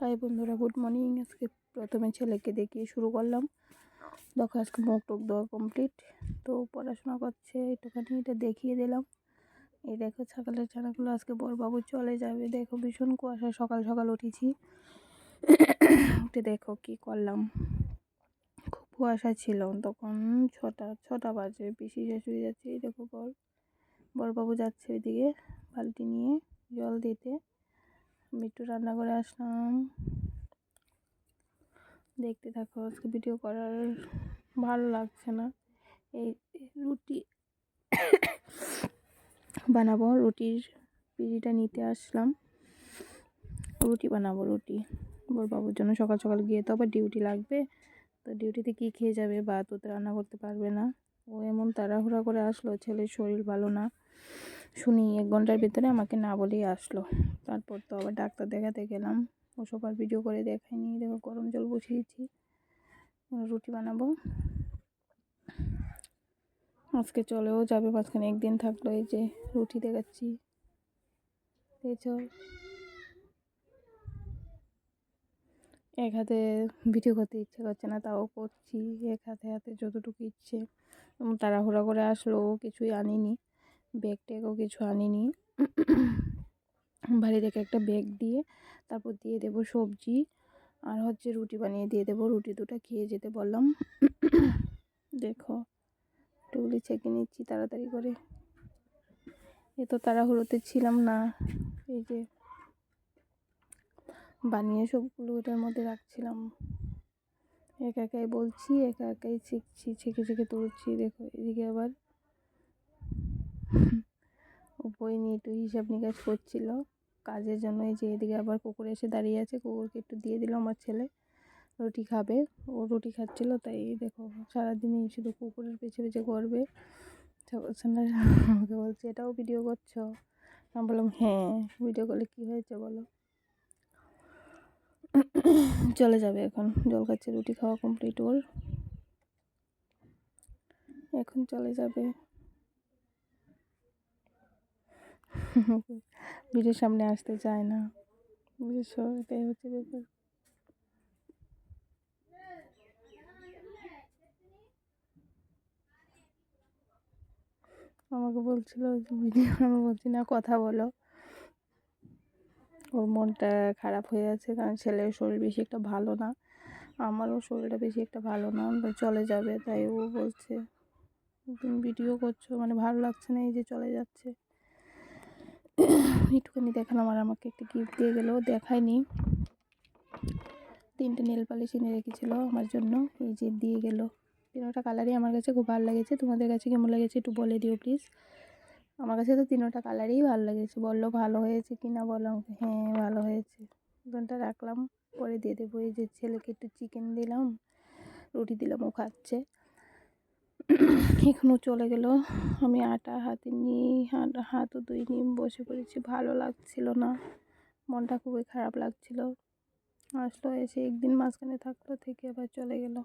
তাই বন্ধুরা good morning. আজকে প্রথমে ছেলেকে দেখিয়ে শুরু করলাম। দেখো, আজকে মুখ টুক দেওয়া কমপ্লিট তো পড়াশোনা করছে, একটুখানি এটা দেখিয়ে দিলাম। এই দেখো, ছাগলের ছানাগুলো আজকে বড়বাবু চলে যাবে। দেখো, ভীষণ কুয়াশা সকাল সকাল উঠেছি। উঠে দেখো কি করলাম। খুব কুয়াশা ছিল, তখন ছটা ছটা বাজে। পিসি শাশুড়ি যাচ্ছে, এই দেখো বর। বড়বাবু যাচ্ছে ওইদিকে বালতি নিয়ে জল দিতে। একটু রান্না করে আসলাম। দেখতে থাকো, আজকে ভিডিও করার ভালো লাগছে না। এই রুটি বানাবো, রুটির পিড়িটা নিতে আসলাম। রুটি বানাবো, রুটি। ওর বাবুর জন্য সকাল সকাল গিয়ে তো আবার ডিউটি লাগবে। তো ডিউটিতে কী খেয়ে যাবে বা তো রান্না করতে পারবে না। ও এমন তাড়াহুড়া করে আসলো, ছেলের শরীর ভালো না। শুনি এক ঘণ্টার ভিতরে আমাকে না বলেই আসলো। তারপর তো আবার ডাক্তার দেখাতে গেলাম। ওসব আর ভিডিও করে দেখাইনি দেখো গরম জল বসিয়েছি রুটি বানাবো। আজকে চলেও যাবে, মাঝখানে একদিন থাকল এই যে রুটি দেখাচ্ছি। এক হাতে ভিডিও করতে ইচ্ছে করছে না, তাও করছি। এক হাতে হাতে যতটুকু ইচ্ছে। তাড়াহুড়া করে আসলো কিছুই আনিনি। ব্যাগ ট্যাগও কিছু আনিনি বাড়ি থেকে একটা ব্যাগ দিয়ে তারপর দিয়ে দেব সবজি আর হচ্ছে রুটি বানিয়ে দিয়ে দেবো। রুটি দুটো খেয়ে যেতে বললাম। দেখো টুগলি ছেঁকে নিচ্ছি তাড়াতাড়ি করে। এ তো তাড়াহুড়োতে ছিলাম না। এই যে বানিয়ে সবগুলো ওটার মধ্যে রাখছিলাম। একা একাই বলছি, একা একাই শিখছি ছেঁকে ছেঁকে তুলছি। দেখো, এদিকে আবার বই নিয়ে একটু হিসাব নিকাশ করছিল। কাজের জন্য এই যে এদিকে আবার কুকুর এসে দাঁড়িয়ে আছে, কুকুরকে একটু দিয়ে দিল আমার ছেলে। রুটি খাবে। ও রুটি খাচ্ছিলো, তাই দেখো সারাদিনই শুধু কুকুরের পেছে পেছে করবে। আমাকে বলছে, এটাও ভিডিও করছ? আমি বললাম হ্যাঁ ভিডিও করলে কী হয়েছে বলো? চলে যাবে এখন। জল খাচ্ছে, রুটি খাওয়া কমপ্লিট ওর। এখন চলে যাবে। ভিডিওর সামনে আসতে চায় না। বুঝেছ? এটাই হচ্ছে ব্যাপার। আমাকে বলছিল ভিডিও আমি বলছি, না, কথা বলো। ওর মনটা খারাপ হয়ে আছে কারণ ছেলের শরীর বেশি একটা ভালো না। আমারও শরীরটা বেশি একটা ভালো না চলে যাবে, তাই ও বলছে, তুমি ভিডিও করছ মানে ভালো লাগছে না এই যে চলে যাচ্ছে। একটুখানি দেখালাম আর আমাকে একটা গিফট দিয়ে গেলো। দেখায়নি। তিনটে নেল পালিশ এনে রেখেছিলো আমার জন্য। এই যে দিয়ে গেলো। তিনোটা কালারই আমার কাছে খুব ভালো লেগেছে। তোমাদের কাছে কেমন লেগেছে একটু বলে দিও প্লিজ আমার কাছে তো তিনোটা কালারই ভালো লেগেছে। বলল ভালো হয়েছে কি না বলো আমাকে। হ্যাঁ ভালো হয়েছে। ওখানটা রাখলাম। পরে দিয়ে দেবো। এই যে ছেলেকে একটু চিকেন দিলাম। রুটি দিলাম, ও খাচ্ছে। এখনও চলে গেল। আমি আটা হাতে নিয়ে, হাত, হাতও নিয়ে বসে পড়েছি। ভালো লাগছিল না। মনটা খুবই খারাপ লাগছিল। আসলো, এসে একদিন মাঝখানে থাকল থেকে আবার চলে গেল।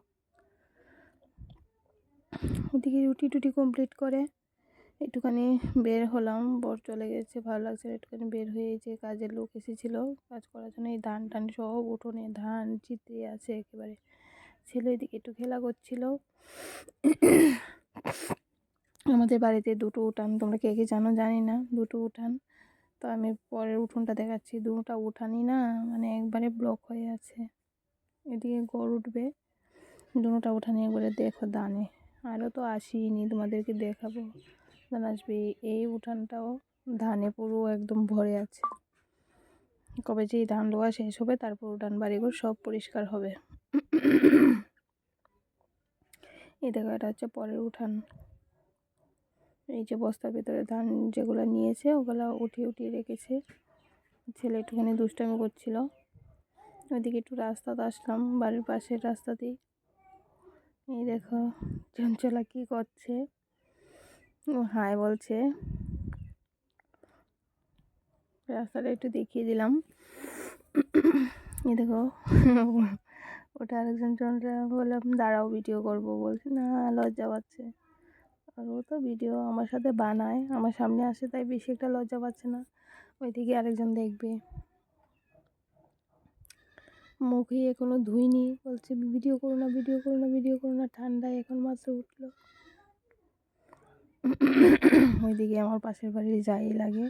ওদিকে রুটি টুটি কমপ্লিট করে একটুখানি বের হলাম। বর চলে গেছে, ভালো লাগছে একটুখানি বের হয়ে যে কাজের লোক এসেছিল। কাজ করার জন্য এই ধান টান সব উঠোনে, ধান চিত্রে আছে একেবারে। ছেলে এদিকে একটু খেলা করছিল। আমাদের বাড়িতে দুটো উঠান, তোমরা কে কে জানো? জানি না, দুটো উঠান। তো আমি পরের উঠোনটা দেখাচ্ছি। দুটা উঠানই না মানে একবারে ব্লক হয়ে আছে। এদিকে গড় উঠবে। দুটা উঠানি একবারে দেখো দানে। আরও তো আসিনি, তোমাদেরকে দেখাবো। ধান আসবে। এই উঠানটাও ধানে পুরো একদম ভরে আছে। কবে যে ধান রোয়া শেষ হবে, তারপর উঠান বাড়িঘর সব পরিষ্কার হবে। এই দেখো, এটা হচ্ছে পরের উঠান। এই যে বস্তার ভিতরে ধান যেগুলো নিয়েছে, ওগুলো উঠিয়ে উঠিয়ে রেখেছে। ছেলে একটুখানি দুষ্টামি করছিল। ওইদিকে একটু রাস্তাতে আসলাম, বাড়ির পাশের রাস্তাতেই। এই দেখো, চঞ্চলা কী করছে? ও হাই বলছে। রাস্তাটা একটু দেখিয়ে দিলাম। এই দেখো ওটা আরেকজন জনরা বললাম দাঁড়াও ভিডিও করব। বলছে, না, লজ্জা পাচ্ছে। আর ও তো ভিডিও আমার সাথে বানায়, আমার সামনে আসে, তাই বেশি একটা লজ্জা পাচ্ছে না। ওইদিকে আরেকজন দেখবে। মুখে এখনও ধুইনি, বলছে, ভিডিও করো না, ভিডিও করো না, ভিডিও করো না। ঠান্ডায় এখন মাত্র উঠল। ওইদিকে আমার পাশের বাড়ির যাই লাগে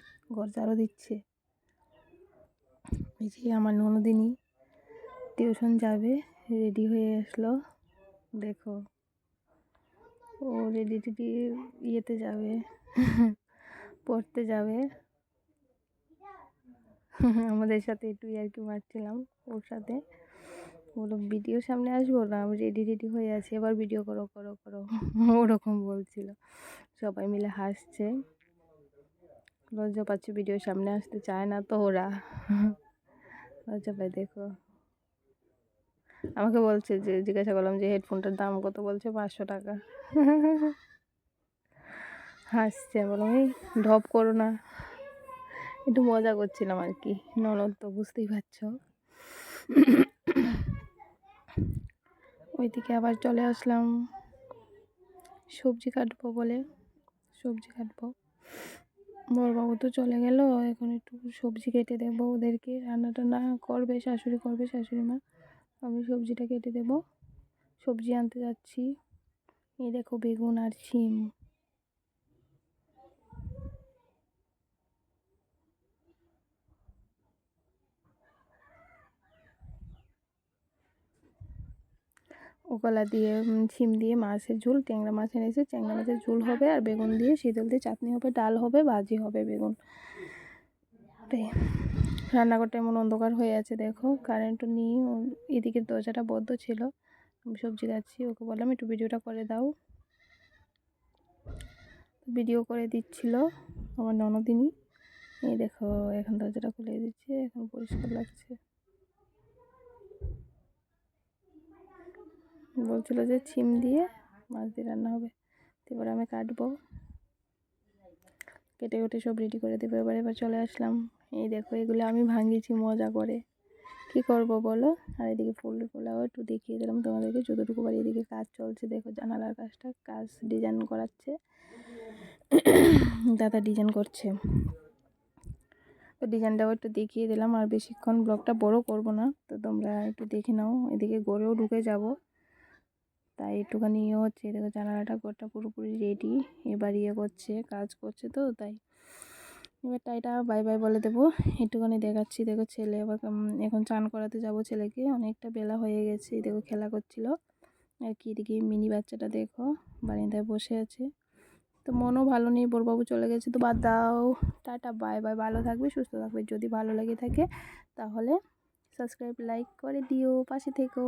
ঝাড়ু দিচ্ছে। এই যে আমার ননদিনী, টিউশন যাবে। রেডি হয়ে আসলো। দেখো, ও রেডি টেডি ইয়েতে যাবে, পড়তে যাবে। আমাদের সাথে একটু আর কি মারছিলাম, ওর সাথে। বলো ভিডিও সামনে আসব না, আমি রেডি রেডি হয়ে আছি, এবার ভিডিও করো করো করো। ওরকম বলছিল। সবাই মিলে হাসছে। লজ্জা পাচ্ছে ভিডিও সামনে আসতে চায় না তো ওরা। লজ্জা পায়, দেখো। আমাকে বলছে যে, জিজ্ঞাসা করলাম যে হেডফোনটার দাম কত? বলছে পাঁচশো টাকা। হাসছে বললাম, এই ঢপ করো না। একটু মজা করছিলাম আর কি। ননদ তো বুঝতেই পারছ। ওইদিকে আবার চলে আসলাম। সবজি কাটবো বলে, সবজি কাটবো। বড়বাবু তো চলে গেল, এখন একটু সবজি কেটে দেবো ওদেরকে। রান্না টান্না করবে, শাশুড়ি করবে শাশুড়ি মা আমি সবজিটা কেটে দেব। সবজি আনতে যাচ্ছি। এই দেখো বেগুন আর শিম। ওকলা দিয়ে শিম দিয়ে মাছের ঝোল, ট্যাংরা মাছ এনেছে। ট্যাংরা মাছের ঝোল হবে আর বেগুন দিয়ে, শীতল দিয়ে চাটনি হবে, ডাল হবে, ভাজি হবে বেগুন। রান্নাঘরটা এমন অন্ধকার হয়ে আছে, দেখো। কারেন্টও নেই এদিকে দরজাটা বদ্ধ ছিল। আমি সবজি গাচ্ছি ওকে বললাম, একটু ভিডিওটা করে দাও। ভিডিও করে দিচ্ছিল আমার ননদিনী। এই দেখো, এখন দরজাটা খুলে দিচ্ছে, এখন পরিষ্কার লাগছে। বলছিল যে ছিম দিয়ে মাছ দিয়ে রান্না হবে এবার আমি কাটবো। কেটে কেটে সব রেডি করে দেবো। এবার এবার চলে আসলাম। এই দেখো, এগুলো আমি ভাঙিয়েছি মজা করে। কি করব বলো? আর এদিকে ফুল ফুলাও একটু দেখিয়ে দিলাম তোমাদেরকে। যতটুকু বাড়ি এদিকে কাজ চলছে। দেখো, জানালার কাজটা, কাজ ডিজাইন করাচ্ছে। দাদা ডিজাইন করছে। তো ডিজাইনটাও একটু দেখিয়ে দিলাম। আর বেশিক্ষণ ব্লগটা বড় করব না। তো তোমরা একটু দেখে নাও। এদিকে গড়েও ঢুকে যাব। তাই একটুখানি ইয়ে হচ্ছে। দেখো, জানালাটা ঘরটা পুরোপুরি রেডি এবার ইয়ে করছে, কাজ করছে তো, তাই। এবার টাইটা বাই বাই বলে দেবো। একটুখানি দেখাচ্ছি, দেখো ছেলে আবার এখন চান করাতে যাব ছেলেকে। অনেকটা বেলা হয়ে গেছে দেখো খেলা করছিল। আর কি এদিকে মিনি বাচ্চাটা দেখো, বারিন্দায় বসে আছে। তো মনও ভালো নেই, বোরবাবু চলে গেছে, তো বাদ দাও। টাটা, বাই বাই, ভালো থাকবে, সুস্থ থাকবে, যদি ভালো লেগে থাকে, তাহলে সাবস্ক্রাইব লাইক করে দিও, পাশে থেকো।